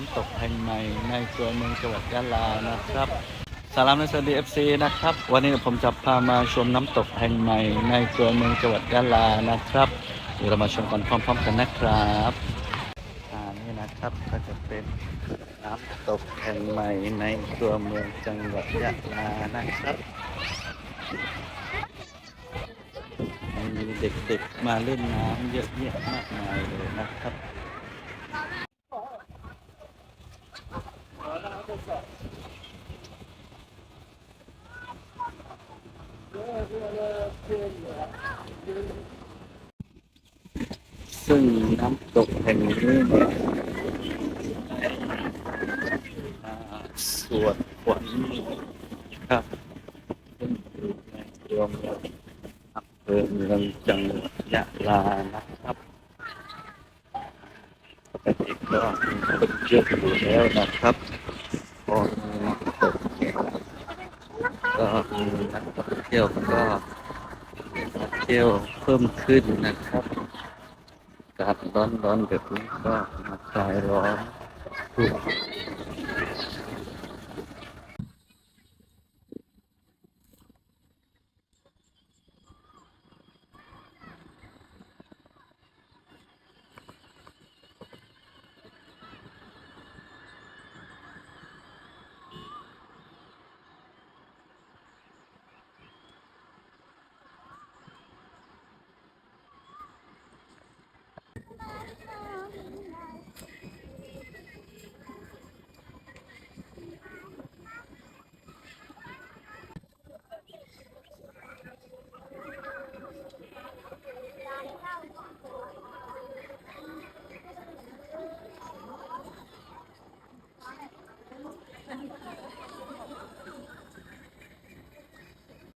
น้ำตกแห่งใหม่ในตัวเมืองจังหวัดยะลานะครับสารามในสวัสดีเอฟซีนะครับ วันนี้ผมจะพามาชมน้ำตกแห่งใหม่ในตัวเมืองจังหวัดยะลานะครับเดี๋ยวเรามาชมกันพร้อม ๆ กันนะครับอ่านี่นะครับก็จะเป็นน้ำตกแห่งใหม่ในตัวเมืองจังหวัดยะลานะครับมีเด็กๆมาเล่นน้ำเยอะแยะมากมายเลยนะครับ ซึ่งน้ำตกแห่งนี้เนี่ยอ่าสวนฝนครับซึ่งอยู่ในตัวเมืองอำเภอเมืองจังหวัดยะลานะครับปกติก็คนเยอะอยู่แล้วนะครับ ก็มีน้ำตกก็มีนักท่องเที่ยวก็มาเที่ยวเพิ่มขึ้นนะครับอากาศร้อนๆแบบนี้ก็มาคลายร้อนดู